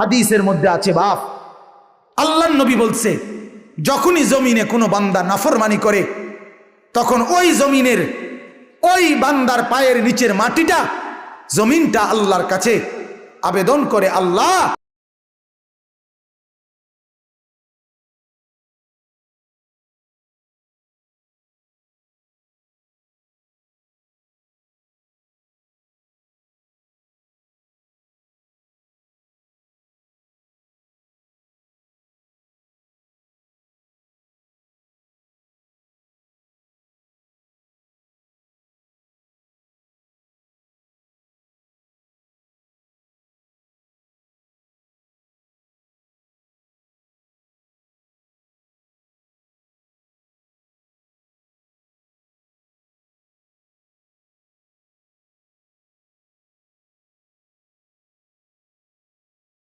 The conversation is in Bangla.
হাদিসের মধ্যে আছে, বাপ। আল্লাহ নবী বলছে, যখনই জমিনে কোনো বান্দা নাফরমানি করে, তখন ওই জমিনের ওই বান্দার পায়ের নিচের মাটিটা, জমিনটা আল্লাহর কাছে আবেদন করে, আল্লাহ